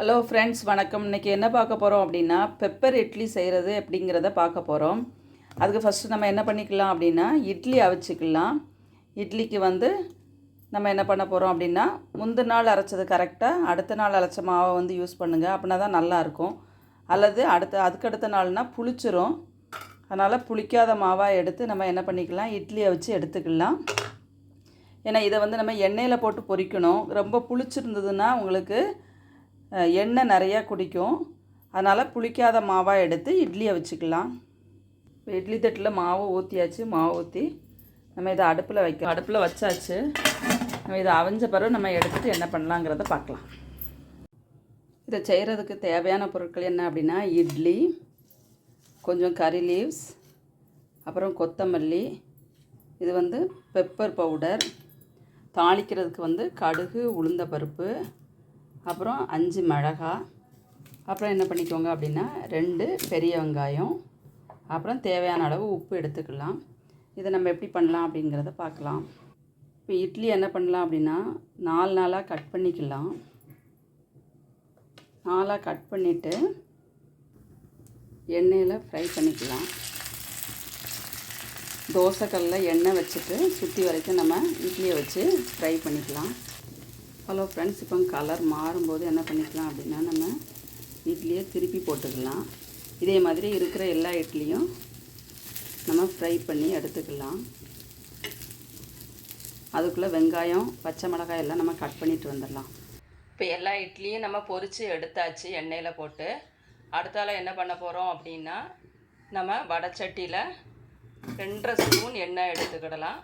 Hello friends வணக்கம். இன்றைக்கி என்ன பார்க்க போகிறோம் அப்படின்னா பெப்பர் இட்லி செய்கிறது எப்படிங்கிறத பார்க்க போகிறோம் அதுக்கு ஃபஸ்ட்டு நம்ம என்ன பண்ணிக்கலாம் அப்படின்னா இட்லி அவிச்சிக்கலாம். இட்லிக்கு வந்து நம்ம என்ன பண்ண போகிறோம் அப்படின்னா முந்தின நாள் அரைச்சது கரெக்டாக அடுத்த நாள் அரைச்ச மாவை வந்து யூஸ் பண்ணுங்கள் அப்படின்னா தான் நல்லாயிருக்கும் அல்லது அடுத்த அதுக்கடுத்த நாள்னா புளிச்சிரும். அதனால் புளிக்காத மாவாக எடுத்து நம்ம என்ன பண்ணிக்கலாம் இட்லியை வச்சு எடுத்துக்கலாம். ஏன்னா இதை வந்து நம்ம எண்ணெயில் போட்டு பொரிக்கணும். ரொம்ப புளிச்சிருந்ததுன்னா உங்களுக்கு எண்ணெய் நிறையா குடிக்கும். அதனால் புளிக்காத மாவாக எடுத்து இட்லியை வச்சுக்கலாம். இப்போ இட்லி தட்டில் மாவு ஊற்றியாச்சு மாவு ஊற்றி நம்ம இதை அடுப்பில் வைக்க அடுப்பில் வச்சாச்சு. நம்ம இதை அவிஞ்ச பிறகு நம்ம எடுத்துகிட்டு என்ன பண்ணலாங்கிறத பார்க்கலாம். இதை செய்கிறதுக்கு தேவையான பொருட்கள் என்ன அப்படின்னா இட்லி கொஞ்சம் கறி லீவ்ஸ் அப்புறம் கொத்தமல்லி இது வந்து பெப்பர் பவுடர் தாளிக்கிறதுக்கு வந்து கடுகு உளுந்த பருப்பு அப்புறம் அஞ்சு மிளகா. அப்புறம் என்ன பண்ணிக்கோங்க அப்படின்னா ரெண்டு பெரிய வெங்காயம். அப்புறம் தேவையான அளவு உப்பு எடுத்துக்கலாம். இதை நம்ம எப்படி பண்ணலாம் அப்படிங்கிறத பார்க்கலாம். இப்போ இட்லி என்ன பண்ணலாம் அப்படின்னா நாலு நாளாக கட் பண்ணிக்கலாம். நாலாக கட் பண்ணிவிட்டு எண்ணெயில் ஃப்ரை பண்ணிக்கலாம். தோசைக்கல்லில் எண்ணெய் வச்சுட்டு சுற்றி வரைக்கும் நம்ம இட்லியை வச்சு ஃப்ரை பண்ணிக்கலாம். ஹலோ ஃப்ரெண்ட்ஸ் இப்போ கலர் மாறும்போது என்ன பண்ணிக்கலாம் அப்படின்னா நம்ம இட்லியை திருப்பி போட்டுக்கலாம். இதே மாதிரி இருக்கிற எல்லா இட்லியும் நம்ம ஃப்ரை பண்ணி எடுத்துக்கலாம். அதுக்குள்ளே வெங்காயம் பச்சை மிளகாய் எல்லாம் நம்ம கட் பண்ணிட்டு வந்துடலாம். இப்போ எல்லா இட்லியும் நம்ம பொரித்து எடுத்தாச்சு எண்ணெயில் போட்டு. அடுத்தால என்ன பண்ண போகிறோம் அப்படின்னா நம்ம வடச்சட்டியில் ரெண்டரை ஸ்பூன் எண்ணெய் எடுத்துக்கிடலாம்.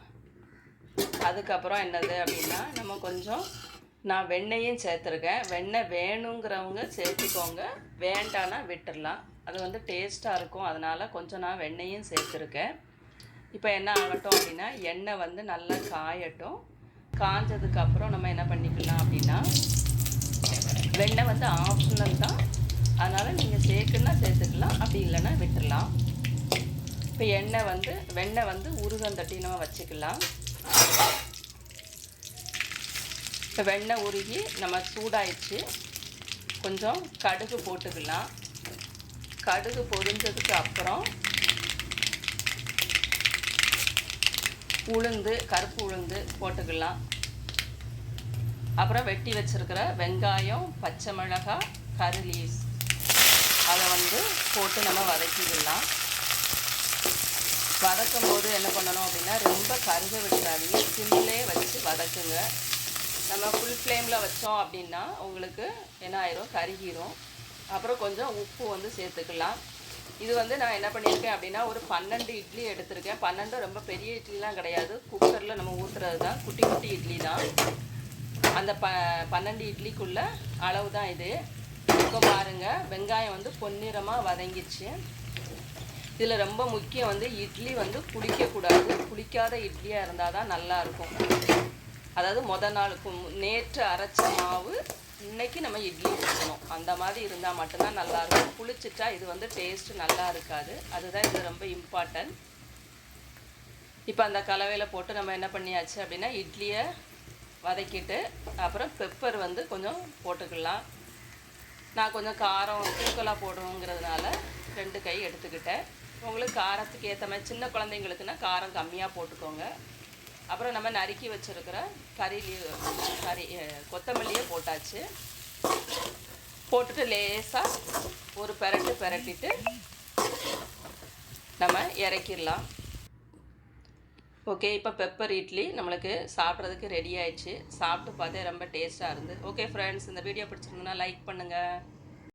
அதுக்கப்புறம் என்னது அப்படின்னா நம்ம கொஞ்சம் நான் வெண்ணெயும் சேர்த்துருக்கேன். வெண்ணெய் வேணுங்கிறவங்க சேர்த்துக்கோங்க. வேண்டான்னா விட்டுடலாம் அது வந்து டேஸ்ட்டாக இருக்கும். அதனால் கொஞ்சம் நான் வெண்ணெயும் சேர்த்துருக்கேன். இப்போ என்ன ஆகட்டும் அப்படின்னா எண்ணெய் வந்து நல்லா காயட்டும். காஞ்சதுக்கப்புறம் நம்ம என்ன பண்ணிக்கலாம் அப்படின்னா வெண்ணெய் வந்து ஆப்ஷனல் தான். அதனால் நீங்கள் சேர்க்குன்னா சேர்த்துக்கலாம். அப்படி இல்லைன்னா விட்டுடலாம் இப்போ எண்ணெய் வந்து வெண்ணெய் வந்து உருகந்தட்டி நம்ம வச்சுக்கலாம். வெண்ணெய் உருகி நம்ம சூடாயிடுச்சு. கொஞ்சம் கடுகு போட்டுக்கலாம். கடுகு பொரிஞ்சதுக்கு அப்புறம் உளுந்து கருப்பு உளுந்து போட்டுக்கலாம். அப்புறம் வெட்டி வச்சிருக்கிற வெங்காயம் பச்சை மிளகாய் கருலீஸ் அதை வந்து போட்டு நம்ம வதக்கிக்கலாம். வதக்கும் போது என்ன பண்ணணும் அப்படின்னா ரொம்ப கருக விட்டுறாதீங்க சிம்மிலே வச்சு வதக்குங்க. நம்ம ஃபுல் ஃப்ளேமில் வச்சோம் அப்படின்னா உங்களுக்கு என்ன ஆயிரும் கருகிரும். அப்புறம் கொஞ்சம் உப்பு வந்து சேர்த்துக்கலாம். இது வந்து நான் என்ன பண்ணியிருக்கேன் அப்படின்னா ஒரு பன்னெண்டு இட்லி எடுத்திருக்கேன். பன்னெண்டு ரொம்ப பெரிய இட்லிலாம் கிடையாது. குக்கரில் நம்ம ஊற்றுறது தான். குட்டி குட்டி இட்லி தான். அந்த ப பன்னெண்டு இட்லிக்குள்ள அளவு தான் இது. இப்போ பாருங்கள் வெங்காயம் வந்து பொன்னிறமாக வதங்கிச்சு இதில் ரொம்ப முக்கியம் வந்து இட்லி வந்து புளிக்கக்கூடாது. புளிக்காத இட்லியாக இருந்தால் தான் நல்லாயிருக்கும் அதாவது மொதல் நாளுக்கு நேற்று அரைச்ச மாவு இன்னைக்கு நம்ம இட்லி ஊற்றணும் அந்த மாதிரி இருந்தால் மட்டும்தான் நல்லாயிருக்கும். புளிச்சிட்டா இது வந்து டேஸ்ட் நல்லா இருக்காது. அதுதான் இது ரொம்ப இம்பார்ட்டன்ட் இப்போ அந்த கலவையில் போட்டு நம்ம என்ன பண்ணியாச்சு அப்படின்னா இட்லியை வதக்கிட்டு அப்புறம் பெப்பர் வந்து கொஞ்சம் போட்டுக்கலாம். நான் கொஞ்சம் காரம் தூக்கலாக போடுவோங்கிறதுனால ரெண்டு கை எடுத்துக்கிட்டேன். உங்களுக்கு காரத்துக்கு ஏற்ற மாதிரி சின்ன குழந்தைங்களுக்குன்னா காரம் கம்மியாக போட்டுக்கோங்க. அப்புறம் நம்ம நறுக்கி வச்சுருக்கிற கறி கறி கொத்தமல்லியே போட்டாச்சு. போட்டுட்டு லேசாக ஒரு பெரட்டு பெரட்டிட்டு நம்ம இறக்கிடலாம். ஓகே இப்போ பெப்பர் இட்லி நம்மளுக்கு சாப்பிட்றதுக்கு ரெடி ஆயிடுச்சு. சாப்பிட்டு பார்த்தே ரொம்ப டேஸ்ட்டாக இருந்து. ஓகே ஃப்ரெண்ட்ஸ் இந்த வீடியோ பிடிச்சிருந்ததுன்னா லைக் பண்ணுங்கள்